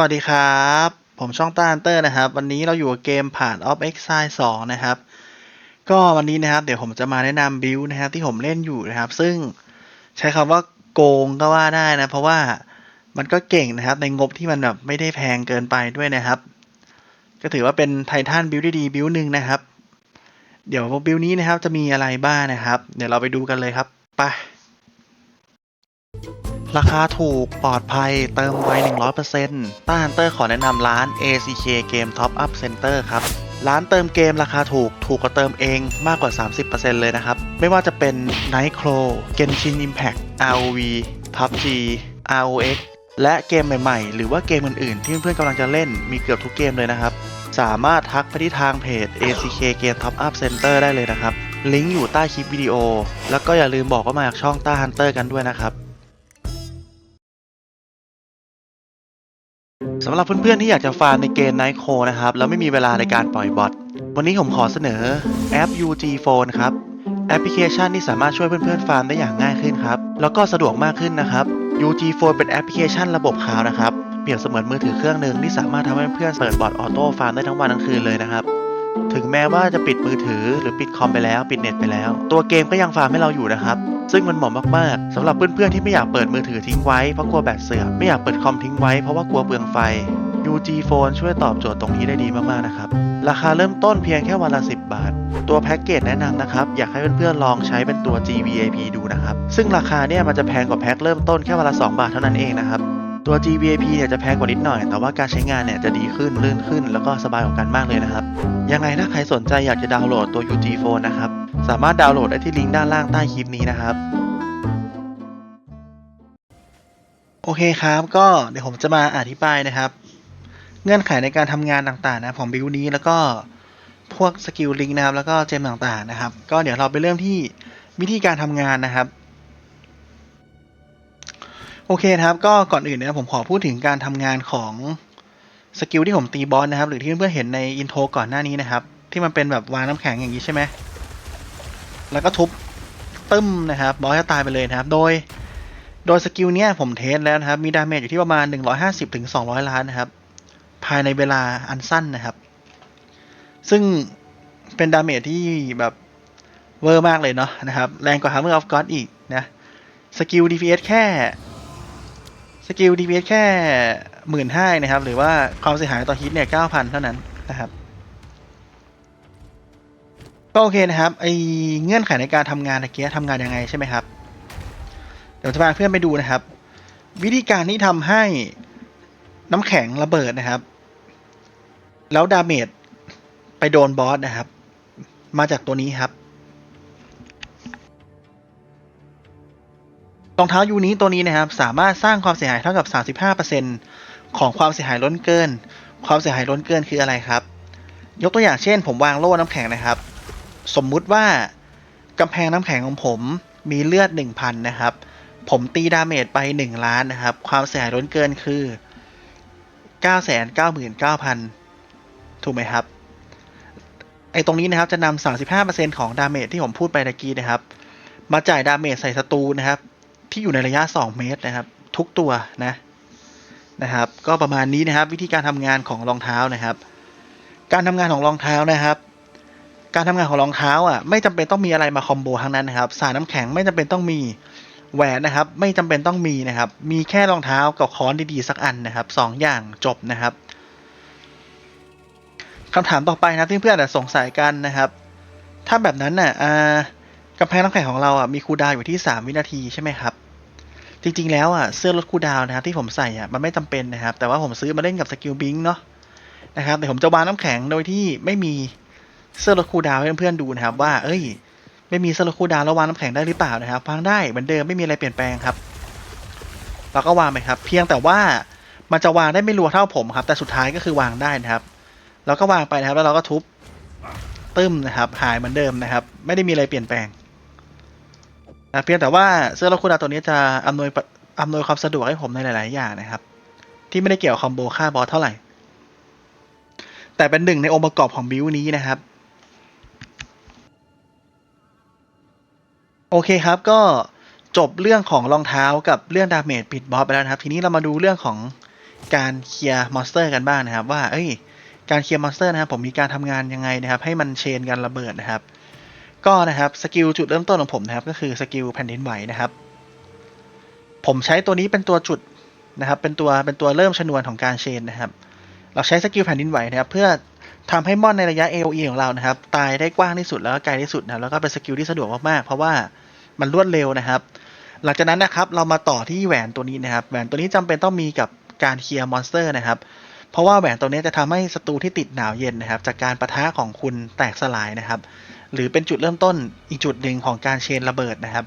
สวัสดีครับ ผมช่องต้านเตอร์นะครับ วันนี้เราอยู่กับเกมผ่าน of Exile 2 นะครับ ก็วันนี้นะครับ เดี๋ยวผมจะมาแนะนำบิลนะครับที่ผมเล่นอยู่นะครับ ซึ่งใช้คำว่าโกงก็ว่าได้นะ เพราะว่ามันก็เก่งนะครับ ในงบที่มันแบบไม่ได้แพงเกินไปด้วยนะครับ ก็ถือว่าเป็นไททันบิลที่ดีบิลหนึ่งนะครับ เดี๋ยวบิลนี้นะครับจะมีอะไรบ้างนะครับ เดี๋ยวเราไปดูกันเลยครับไป ราคาถูกปลอดภัยเติมไว 100%ต้าฮันเตอร์ขอแนะนำร้าน ACK Game Top Up Center ครับ ร้านเติมเกมราคาถูกถูกกว่าเติมเองมากกว่า 30%เลยนะครับ ไม่ว่าจะเป็น Nightcrow Genshin Impact ROV PUBG ROX และเกมใหม่ๆ หรือว่าเกมอื่นๆ ที่เพื่อนๆกำลังจะเล่นมีเกือบทุกเกมเลยนะครับ สามารถทักไปที่ทางเพจ ACK Game Top Up Center ได้เลยนะครับ ลิงก์อยู่ใต้คลิปวิดีโอ แล้วก็อย่าลืมบอกว่ามาจากช่องต้าฮันเตอร์กันด้วยนะครับ สำหรับเพื่อนๆที่อยากจะฟาร์มในเกมไนโคนะครับ แล้วไม่มีเวลาในการปล่อยบอทวันนี้ผมขอเสนอแอป UG Phone ครับ แอปพลิเคชันที่สามารถช่วยเพื่อนๆฟาร์มได้อย่างง่ายขึ้นครับ แล้วก็สะดวกมากขึ้นนะครับ UG Phone เป็นแอปพลิเคชันระบบคลาวนะครับ เปรียบเสมือนมือถือเครื่องหนึ่งที่สามารถทำให้เพื่อนๆเปิดบอทออโต้ฟาร์มได้ทั้งวันทั้งคืนเลยนะครับ ถึงแม้ว่าจะปิดมือถือหรือปิดคอมไปแล้ว ปิดเน็ตไปแล้ว ตัวเกมก็ยังฟาร์มให้เราอยู่นะครับ ซึ่งมันเหมาะมากๆสำหรับเพื่อนๆที่ไม่อยากเปิดมือถือทิ้งไว้เพราะกลัวแบตเสื่อมไม่อยากเปิดคอมทิ้งไว้เพราะว่ากลัวเปลืองไฟ UG Phone ช่วยตอบโจทย์ตรงนี้ได้ดีมากๆนะครับ ราคาเริ่มต้นเพียงแค่วันละ 10 บาท ตัวแพ็กเกจแนะนำนะครับ อยากให้เพื่อนๆลองใช้เป็นตัว GVIP ดูนะครับ ซึ่งราคาเนี่ยมันจะแพงกว่าแพ็กเริ่มต้นแค่วันละ 2 บาทเท่านั้นเองนะครับ ตัว GVIP เนี่ยจะแพงกว่านิดหน่อย แต่ว่าการใช้งานเนี่ยจะดีขึ้นลื่นขึ้น แล้วก็สบายกว่ากันมากเลยนะครับ ยังไงถ้าใครสนใจอยากจะดาวน์โหลดตัว UG Phone นะครับ สามารถดาวน์โหลดได้ที่ลิงก์ด้านล่างใต้คลิปนี้นะครับ โอเคครับก็เดี๋ยวผมจะมาอธิบายนะครับ เงื่อนไขในการทำงานต่างๆนะของบิวนี้แล้วก็พวกสกิลลิงก์นะครับแล้วก็เจมต่างๆนะครับ ก็เดี๋ยวเราไปเริ่มที่วิธีการทำงานนะครับ โอเคครับ ก็ก่อนอื่นเนี่ยผมขอพูดถึงการทำงานของสกิลที่ผมตีบอสนะครับ หรือที่เพื่อนเห็นในอินโทรก่อนหน้านี้นะครับ ที่มันเป็นแบบวางน้ำแข็งอย่างนี้ใช่ไหมแล้วก็ทุบตึ้มนะครับบอสจะตายไปเลยนะครับ โดย โดยสกิลเนี้ยผมเทสแล้วนะครับ มีดาเมจอยู่ที่ประมาณ 150ถึง200ล้านนะครับ ภายในเวลาอันสั้นนะครับ ซึ่งเป็นดาเมจที่แบบเวอร์มากเลยเนาะนะครับ แรงกว่า Hammer of God อีกนะสกิล DPS แค่ สกิล DPS แค่หมื่นห้านะครับ หรือว่าความเสียหายต่อฮิตเนี่ย9,000เท่านั้นนะครับก็โอเคนะครับไอเงื่อนไขในการทำงานตะเกียทำงานยังไงใช่ไหมครับ เดี๋ยวจะพาเพื่อนไปดูนะครับ วิธีการที่ทำให้น้ำแข็งระเบิดนะครับ แล้วดาเมจไปโดนบอสนะครับ มาจากตัวนี้ครับ รองเท้ายูนี้ตัวนี้นะครับสามารถสร้างความเสียหายเท่ากับ 35%ของความเสียหายล้นเกิน ความเสียหายล้นเกินคืออะไรครับ ยกตัวอย่างเช่น ผมวางโล่น้ำแข็งนะครับ สมมุติว่ากำแพงน้ำแข็งของผมมีเลือด 1,000 นะครับ ผมตีดาเมจไป 1 ล้านนะครับ ความเสียหายล้นเกินคือ 999,000 ถูกไหมครับ ไอ้ตรงนี้นะครับจะนำ35%ของดาเมจที่ผมพูดไปตะกี้นะครับ มาจ่ายดาเมจใส่ศัตรูนะครับ ที่อยู่ในระยะ 2 เมตรนะครับ ทุกตัวนะนะครับ ก็ประมาณนี้นะครับ วิธีการทำงานของรองเท้านะครับ การทำงานของรองเท้านะครับ การทำงานของรองเท้าอะไม่จำเป็นต้องมีอะไรมาคอมโบทั้งนั้นนะครับสายน้ำแข็งไม่จำเป็นต้องมีแหวนนะครับ ไม่จำเป็นต้องมีนะครับ มีแค่รองเท้ากับค้อนดีๆสักอันนะครับสองอย่างจบนะครับคำถามต่อไปนะที่เพื่อนอาจจะสงสัยกันนะครับ ถ้าแบบนั้นน่ะอ่า กำแพงน้ำแข็งของเราอะมีคูลดาวน์อยู่ที่ 3 วินาทีใช่ไหมครับ จริงๆแล้วอะเสื้อลดคูลดาวน์นะครับที่ผมใส่อะมันไม่จำเป็นนะครับ แต่ว่าผมซื้อมาเล่นกับสกิลบิงเนาะนะครับแต่ผมจะวางน้ำแข็งโดยที่ไม่มีเสื้อลดคูลดาวน์ให้เพื่อนๆดูนะครับ ว่า เอ้ย ไม่มีเสื้อลดคูลดาวน์แล้ววางน้ำแข็งได้หรือเปล่านะครับวางได้เหมือนเดิมไม่มีอะไรเปลี่ยนแปลงครับเราก็วางไปครับ เพียงแต่ว่ามันจะวางได้ไม่รัวเท่าผมครับ แต่สุดท้ายก็คือวางได้นะครับเราก็วางไปนะครับ แล้วเราก็ทุบตึ้มนะครับ หายเหมือนเดิมนะครับ ไม่ได้มีอะไรเปลี่ยนแปลง เพียงแต่ว่าเสื้อลดคูลดาวตัวนี้จะอำนวยอำนวยความสะดวกให้ผมในหลาย ๆ อย่างนะครับ ที่ไม่ได้เกี่ยวคอมโบฆ่าบอสเท่าไหร่ แต่เป็นหนึ่งในองค์ประกอบของบิวนี้นะครับ โอเคครับก็จบเรื่องของรองเท้ากับเรื่องดาเมจปิดบอสไปแล้วนะครับ ทีนี้เรามาดูเรื่องของการเคลียร์มอนสเตอร์กันบ้างนะครับ ว่า เอ้ย การเคลียร์มอนสเตอร์นะครับ ผมมีการทำงานยังไงนะครับ ให้มันเชนกันระเบิดนะครับ ก็นะครับสกิลจุดเริ่มต้นของผมนะครับก็คือสกิลแผ่นดินไหวนะครับ ผมใช้ตัวนี้เป็นตัวจุดนะครับเป็นตัวเป็นตัวเริ่มชนวนของการเชนนะครับ เราใช้สกิลแผ่นดินไหวนะครับเพื่อทำให้มอนในระยะ AOE ของเรานะครับ ตายได้กว้างที่สุดแล้วก็ไกลที่สุดนะแล้วก็เป็นสกิลที่สะดวกมากๆเพราะว่ามันรวดเร็วนะครับ หลังจากนั้นนะครับเรามาต่อที่แหวนตัวนี้นะครับ แหวนตัวนี้จำเป็นต้องมีกับการเคลียร์มอนสเตอร์นะครับเพราะว่าแหวนตัวนี้จะทำให้ศัตรูที่ติดหนาวเย็นนะครับ จากการประทะของคุณแตกสลายนะครับ หรือเป็นจุดเริ่มต้นอีกจุดหนึ่งของการเชนระเบิดนะครับ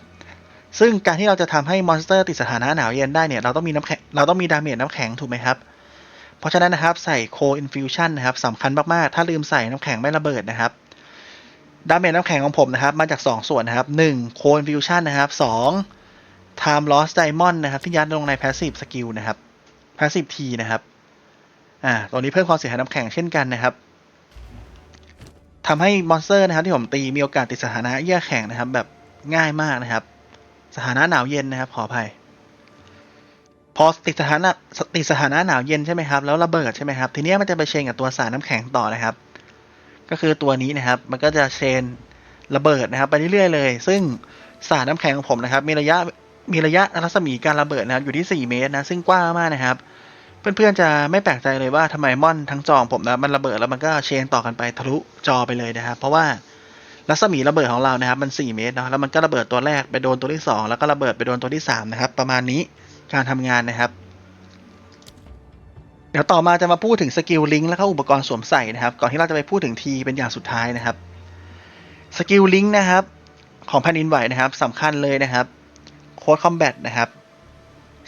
ซึ่งการที่เราจะทำให้มอนสเตอร์ติดสถานะหนาวเย็นได้เนี่ยเราต้องมีน้ำแข็งเราต้องมีดาเมจน้ำแข็งถูกไหมครับ เพราะฉะนั้นนะครับใส่โคอินฟิวชันนะครับสำคัญมาก ๆ ถ้าลืมใส่น้ำแข็งไม่ระเบิดนะครับดาเมจน้ำแข็งของผมนะครับมาจาก 2 ส่วนนะครับ1โคอินฟิวชันนะครับ2 time loss diamond นะครับที่ยัดลงใน passive skill นะครับ passive T นะครับอ่าตัวนี้เพิ่มความเสียหายน้ำแข็งเช่นกันนะครับ ทำให้มอนสเตอร์นะครับที่ผมตีมีโอกาสติดสถานะเยื่อแข็งนะครับ แบบง่ายมากนะครับ สถานะหนาวเย็นนะครับ ขออภัย พอติดสถานะติดสถานะหนาวเย็นใช่ไหมครับแล้วระเบิดใช่ไหมครับทีนี้มันจะไปเชนกับตัวสารน้ำแข็งต่อนะครับ ก็คือตัวนี้นะครับ มันก็จะเชนระเบิดนะครับ ไปเรื่อยๆเลย ซึ่งสารน้ำแข็งของผมนะครับ มีระยะมีระยะรัศมีการระเบิดนะครับอยู่ที่ 4 เมตรนะซึ่งกว้างมากนะครับ เพื่อนๆจะไม่แปลกใจเลยว่าทำไมม่อนทั้งจองผมนะมันระเบิดแล้วมันก็เชนต่อกันไปทะลุจอไปเลยนะครับ เพราะว่ารัศมีระเบิดของเรานะครับ มัน 4 เมตรเนาะแล้วมันก็ระเบิดตัวแรกไปโดนตัวที่ 2 แล้วก็ระเบิดไปโดนตัวที่ 3 นะครับ ประมาณนี้การทำงานนะครับ เดี๋ยวต่อมาจะมาพูดถึงสกิลลิงก์แล้วก็อุปกรณ์สวมใส่นะครับ ก่อนที่เราจะไปพูดถึงทีเป็นอย่างสุดท้ายนะครับสกิลลิงก์นะครับ ของแผ่นดินไหวนะครับสำคัญเลยนะครับโค้ดคอมแบทนะครับ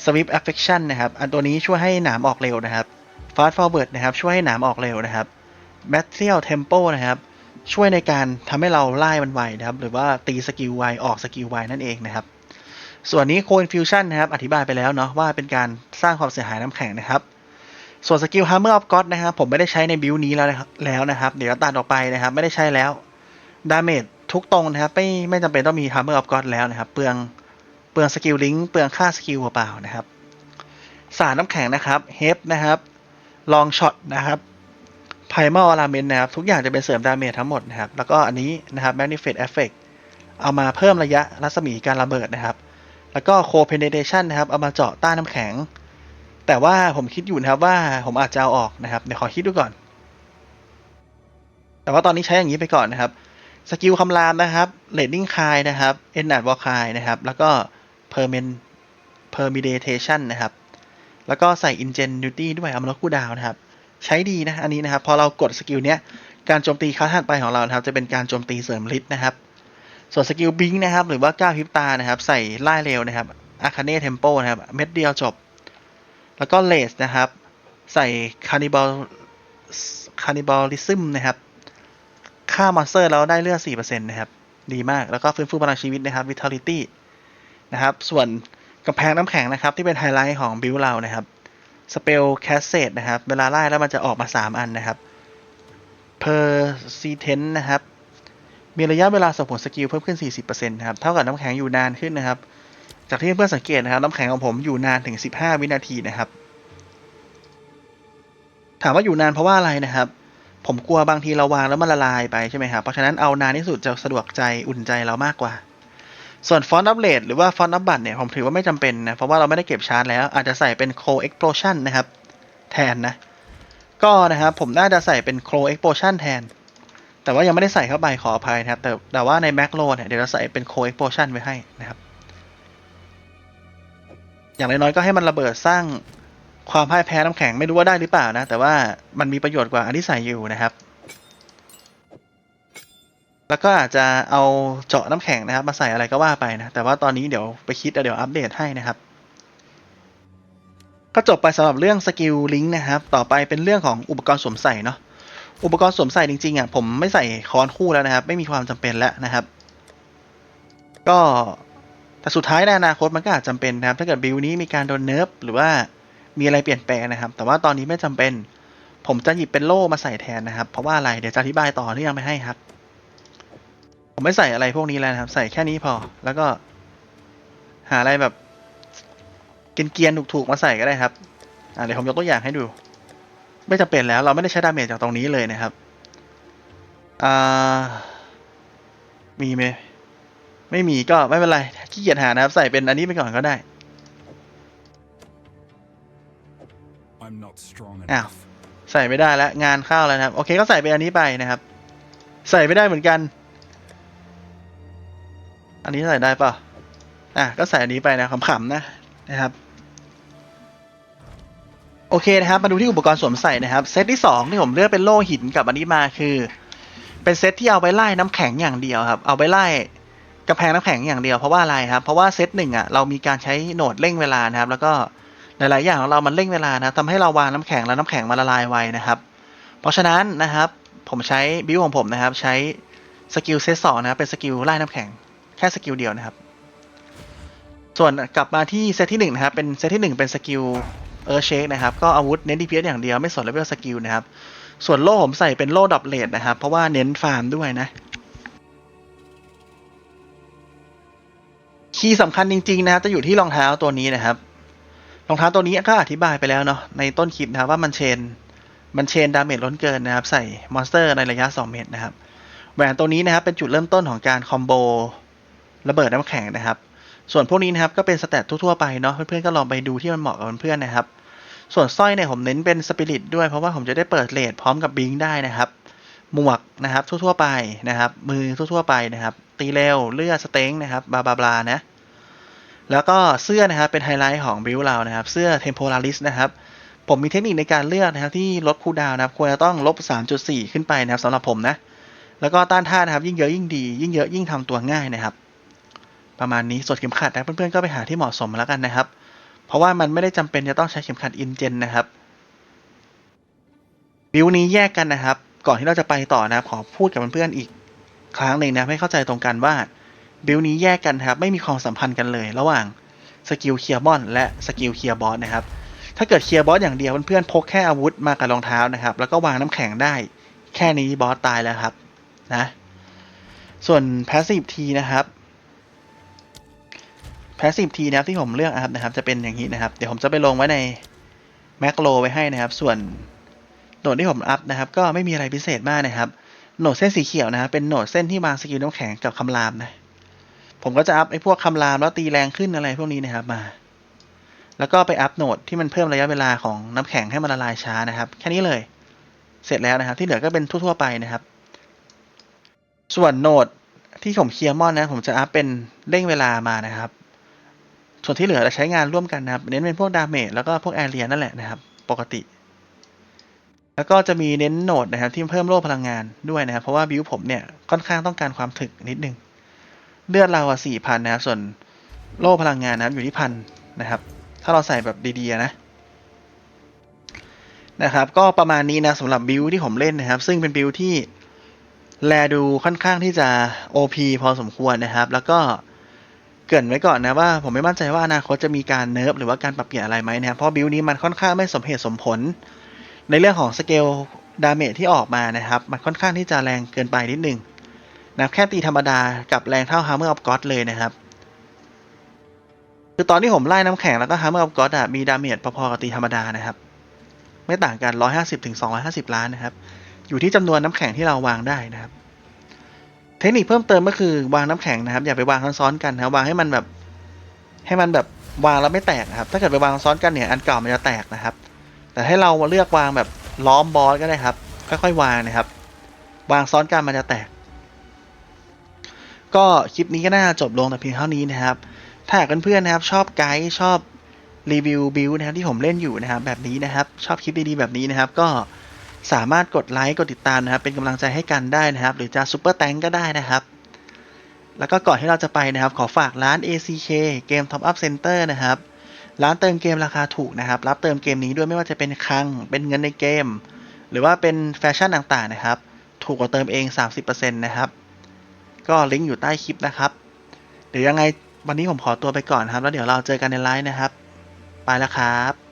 Swift Affection นะครับ อันตัวนี้ช่วยให้หนามออกเร็วนะครับ Fast Forward นะครับ ช่วยให้หนามออกเร็วนะครับ Material Tempo นะครับ ช่วยในการทำให้เราไล่มันไวนะครับ หรือว่าตีสกิลไวออกสกิลไวนั่นเองนะครับ ส่วนนี้ Co Infusion นะครับ อธิบายไปแล้วเนาะว่าเป็นการสร้างความเสียหายน้ำแข็งนะครับ ส่วนสกิล Hammer of God นะครับ ผมไม่ได้ใช้ในบิลนี้แล้วนะครับแล้วนะครับ เดี๋ยวตัดออกไปนะครับ ไม่ได้ใช้แล้วดาเมจทุกตรงนะครับ ไม่ไม่จำเป็นต้องมี Hammer of God แล้วนะครับ เปลือง เปลืองสกิลลิงก์เปลืองค่าสกิลเปล่าๆนะครับ สารน้ำแข็งนะครับเฮฟนะครับลองช็อตนะครับไพมอลอลาเมนนะครับ ทุกอย่างจะเป็นเสริมดาเมจทั้งหมดนะครับ แล้วก็อันนี้นะครับ Manifest Effect เอามาเพิ่มระยะรัศมีการระเบิดนะครับ แล้วก็ Co Penetration นะครับ เอามาเจาะต้านน้ำแข็ง แต่ว่าผมคิดอยู่นะครับว่าผมอาจจะเอาออกนะครับ เดี๋ยวขอคิดดูก่อน แต่ว่าตอนนี้ใช้อย่างนี้ไปก่อนนะครับ สกิลคำรามนะครับ Leading Cry นะครับ e n d a d w a l k i นะครับ แล้วก็ Permutation นะครับ แล้วก็ใส่ Ingenuity ด้วยเอามาลคูดาวนะครับ ใช้ดีนะอันนี้นะครับ พอเรากดสกิลเนี้ย การโจมตีครั้งถัดไปของเรานะครับ จะเป็นการโจมตีเสริมฤทธิ์นะครับ ส่วนสกิลบิงนะครับ หรือว่าก้าวพิบตานะครับ ใส่ไล่เร็วนะครับ Arcane Tempo นะครับ เม็ดเดียวจบ แล้วก็เลสนะครับ ใส่ Cannibal Cannibalism นะครับฆ่ามอนสเตอร์แล้วได้เลือด4%นะครับ ดีมาก แล้วก็ฟื้นฟูพลังชีวิตนะครับ Vitality นะครับ ส่วนกำแพงน้ำแข็งนะครับ ที่เป็นไฮไลท์ของบิลเรานะครับ Spell Cassette นะครับ เวลาไล่แล้วมันจะออกมา 3 อันนะครับ Persistent นะครับ มีระยะเวลาส่งผลสกิลเพิ่มขึ้น 40%นะครับ เท่ากับน้ำแข็งอยู่นานขึ้นนะครับ จากที่เพื่อนสังเกตนะครับ น้ำแข็งของผมอยู่นานถึง 15 วินาทีนะครับ ถามว่าอยู่นานเพราะว่าอะไรนะครับ ผมกลัวบางทีเราวางแล้วมันละลายไปใช่ไหมครับ เพราะฉะนั้นเอานานที่สุดจะสะดวกใจอุ่นใจเรามากกว่า ส่วนฟอนต์อัปเดตหรือว่าฟอนต์อัปบัตเนี่ยผมถือว่าไม่จำเป็นนะ เพราะว่าเราไม่ได้เก็บชาร์จแล้ว อาจจะใส่เป็น Crow Explosion นะครับ แทนนะ ก็นะครับผมน่าจะใส่เป็น Crow Explosion แทน แต่ว่ายังไม่ได้ใส่เข้าไปขออภัยนะครับ แต่แต่ว่าใน Macro เนี่ยเดี๋ยวเราใส่เป็น Crow Explosion ไว้ให้นะครับ อย่างน้อยๆก็ให้มันระเบิดสร้างความพ่ายแพ้น้ำแข็งไม่รู้ว่าได้หรือเปล่านะ แต่ว่ามันมีประโยชน์กว่าอันที่ใส่อยู่นะครับ แล้วก็อาจจะเอาเจาะน้ำแข็งนะครับ มาใส่อะไรก็ว่าไปนะ แต่ว่าตอนนี้เดี๋ยวไปคิดเดี๋ยวอัปเดตให้นะครับ ก็จบไปสำหรับเรื่องสกิลลิงก์นะครับ ต่อไปเป็นเรื่องของอุปกรณ์สวมใส่เนาะอุปกรณ์สวมใส่จริงๆอะผมไม่ใส่ค้อนคู่แล้วนะครับ ไม่มีความจำเป็นแล้วนะครับ ก็แต่สุดท้ายในอนาคตมันก็อาจจำเป็นนะครับ ถ้าเกิดบิลนี้มีการโดนเนิร์ฟหรือว่ามีอะไรเปลี่ยนแปลงนะครับ แต่ว่าตอนนี้ไม่จำเป็น ผมจะหยิบเป็นโล่มาใส่แทนนะครับ เพราะว่าอะไรเดี๋ยวจะอธิบายต่อเนื่องไปให้ครับ ผมไม่ใส่อะไรพวกนี้แล้วนะครับ ใส่แค่นี้พอ แล้วก็ หาอะไรแบบเกรียนๆถูกๆมาใส่ก็ได้ครับอะเดี๋ยวผมยกตัวอย่างให้ดู ไม่จำเป็นแล้วเราไม่ได้ใช้ดาเมจจากตรงนี้เลยนะครับอ่ามีไหมไม่มีก็ไม่เป็นไรขี้เกียจหานะครับ ใส่เป็นอันนี้ไปก่อนก็ได้ I'm not strong Ow. enough. ใส่ไม่ได้แล้วงานเข้าแล้วนะครับ โอเคก็ใส่เป็นอันนี้ไปนะครับ ใส่ไม่ได้เหมือนกัน อันนี้ใส่ได้ป่ะ อะ ก็ใส่อันนี้ไปนะขำๆนะนะครับ โอเคนะครับ มาดูที่อุปกรณ์สวมใส่นะครับเซตที่สองที่ผมเลือกเป็นโล่หินกับอันนี้มาคือ เป็นเซตที่เอาไปไล่น้ำแข็งอย่างเดียวครับ เอาไปไล่กระแพงน้ำแข็งอย่างเดียวเพราะว่าอะไรครับ เพราะว่าเซตหนึ่งอะเรามีการใช้โหนดเร่งเวลานะครับ แล้วก็หลายๆอย่างของเรามันเร่งเวลานะทำให้เราวางน้ำแข็งแล้วน้ำแข็งมันละลายไวนะครับ เพราะฉะนั้นนะครับ ผมใช้บิวของผมนะครับ ใช้สกิลเซตสองนะครับเป็นสกิลไล่น้ำแข็ง แค่สกิลเดียวนะครับ ส่วนกลับมาที่เซตที่หนึ่งนะครับ เป็นเซตที่หนึ่งเป็นสกิลเออร์เชคนะครับ ก็อาวุธเน้นดีพีอย่างเดียวไม่สนเลเวลสกิลนะครับ ส่วนโล่ผมใส่เป็นโล่ดับเลดนะครับ เพราะว่าเน้นฟาร์มด้วยนะคีย์สำคัญจริงๆนะครับจะอยู่ที่รองเท้าตัวนี้นะครับ รองเท้าตัวนี้ก็อธิบายไปแล้วเนาะในต้นคลิปนะครับว่ามันเชนมันเชนดาเมจล้นเกินนะครับ ใส่มอนสเตอร์ในระยะ 2 เมตรนะครับแหวนตัวนี้นะครับเป็นจุดเริ่มต้นของการคอมโบ ระเบิดน้ำแข็งนะครับ ส่วนพวกนี้นะครับก็เป็นสแตททั่วๆไปเนาะเพื่อนๆก็ลองไปดูที่มันเหมาะกับเพื่อนๆนะครับ ส่วนสร้อยเนี่ยผมเน้นเป็นสปิริตด้วยเพราะว่าผมจะได้เปิดเลทพร้อมกับบิงได้นะครับ หมวกนะครับทั่วๆไปนะครับ มือทั่วๆไปนะครับ ตีเร็วเลือดสเต็งนะครับบลาบลาบลานะแล้วก็เสื้อนะครับเป็นไฮไลท์ของบิวเรานะครับ เสื้อ Temporalis นะครับผมมีเทคนิคในการเลือกนะครับที่ลดคูดาวนะครับควรจะต้องลบ 3.4 ขึ้นไปนะครับสำหรับผมนะ แล้วก็ต้านท่านะครับยิ่งเยอะยิ่งดี ยิ่งเยอะยิ่งทำตัวง่ายนะครับ ประมาณนี้ส่วนเข็มขัดนะเพื่อนๆก็ไปหาที่เหมาะสมแล้วกันนะครับ เพราะว่ามันไม่ได้จำเป็นจะต้องใช้เข็มขัดอินเจนนะครับบิวนี้แยกกันนะครับ ก่อนที่เราจะไปต่อนะครับขอพูดกับเพื่อนๆอีกครั้งหนึ่งนะให้เข้าใจตรงกันว่าบิลนี้แยกกันครับไม่มีความสัมพันธ์กันเลย ระหว่างสกิลเคียร์บอนและสกิลเคียร์บอสนะครับถ้าเกิดเคียร์บอสอย่างเดียวเพื่อนๆพกแค่อาวุธมากับรองเท้านะครับ แล้วก็วางน้ำแข็งได้ แค่นี้บอสตายแล้วครับนะส่วน passive T นะครับ passive T นะครับที่ผมเลือกอัพนะครับ จะเป็นอย่างนี้นะครับ เดี๋ยวผมจะไปลงไว้ในแมกโลไว้ให้นะครับ ส่วนโหนดที่ผมอัพนะครับ ก็ไม่มีอะไรพิเศษมากนะครับโหนดเส้นสีเขียวนะครับ เป็นโหนดเส้นที่วางสกิลน้ำแข็งกับคำรามนะผมก็จะอัพไอ้พวกคำรามแล้วตีแรงขึ้นอะไรพวกนี้นะครับมา แล้วก็ไปอัพโหนดที่มันเพิ่มระยะเวลาของน้ำแข็งให้มันละลายช้านะครับ แค่นี้เลย เสร็จแล้วนะครับ ที่เหลือก็เป็นทั่วๆไปนะครับ ส่วนโหนดที่ผมเคลียร์มอนนะ ผมจะอัพเป็นเร่งเวลามานะครับ ส่วนที่เหลือจะใช้งานร่วมกันนะครับ เน้นเป็นพวกดาเมจแล้วก็พวกแอเรียนั่นแหละนะครับ ปกติ แล้วก็จะมีเน้นโหนดนะครับ ที่เพิ่มโล่พลังงานด้วยนะครับ เพราะว่าบิวผมเนี่ยค่อนข้างต้องการความถึกนิดนึง เลือดเราอะสี่พันนะครับ ส่วนโล่พลังงานนะครับอยู่ที่พันนะครับ ถ้าเราใส่แบบดีๆนะนะครับ ก็ประมาณนี้นะสำหรับบิวที่ผมเล่นนะครับ ซึ่งเป็นบิวที่แลดูค่อนข้างที่จะ OP พอสมควรนะครับ แล้วก็ เกินไว้ก่อนนะว่าผมไม่มั่นใจว่าอนาคตจะมีการเนิร์ฟหรือว่าการปรับเปลี่ยนอะไรไหมนะครับเพราะบิวนี้มันค่อนข้างไม่สมเหตุสมผล ในเรื่องของสเกลดาเมจที่ออกมานะครับ มันค่อนข้างที่จะแรงเกินไปนิดนึงนะแค่ตีธรรมดากับแรงเท่า Hammer of God เลยนะครับ คือตอนที่ผมไล่น้ำแข็งแล้วก็ Hammer of God อะมีดาเมจพอๆกับตีธรรมดานะครับ ไม่ต่างกัน 150ถึง250 ล้านนะครับ อยู่ที่จำนวนน้ำแข็งที่เราวางได้นะครับ เทคนิคเพิ่มเติมก็คือวางน้ำแข็งนะครับ อย่าไปวางซ้อนๆกันนะวางให้มันแบบ ให้มันแบบวางแล้วไม่แตกนะครับ ถ้าเกิดไปวางซ้อนกันเนี่ยอันเก่ามันจะแตกนะครับ แต่ให้เราเลือกวางแบบล้อมบอสก็ได้ครับ ค่อยๆวางนะครับ วางซ้อนกันมันจะแตก ก็คลิปนี้ก็น่าจะจบลงแต่เพียงเท่านี้นะครับ ถ้าหากเพื่อนๆนะครับ ชอบไกด์ชอบรีวิวบิลนะครับที่ผมเล่นอยู่นะครับ แบบนี้นะครับ ชอบคลิปดีๆแบบนี้นะครับ ก็ สามารถกดไลค์กดติดตามนะครับ เป็นกำลังใจให้กันได้นะครับ หรือจะซูเปอร์แตงก็ได้นะครับ แล้วก็ก่อนที่เราจะไปนะครับ ขอฝากร้าน ACK เกม Top Up Center นะครับ ร้านเติมเกมราคาถูกนะครับ รับเติมเกมนี้ด้วยไม่ว่าจะเป็นคัง เป็นเงินในเกม หรือว่าเป็นแฟชั่นต่างๆนะครับ ถูกกว่าเติมเอง 30%นะครับ ก็ลิงก์อยู่ใต้คลิปนะครับเดี๋ยวยังไงวันนี้ผมขอตัวไปก่อนครับ แล้วเดี๋ยวเราเจอกันในไลฟ์นะครับ ไปแล้วครับ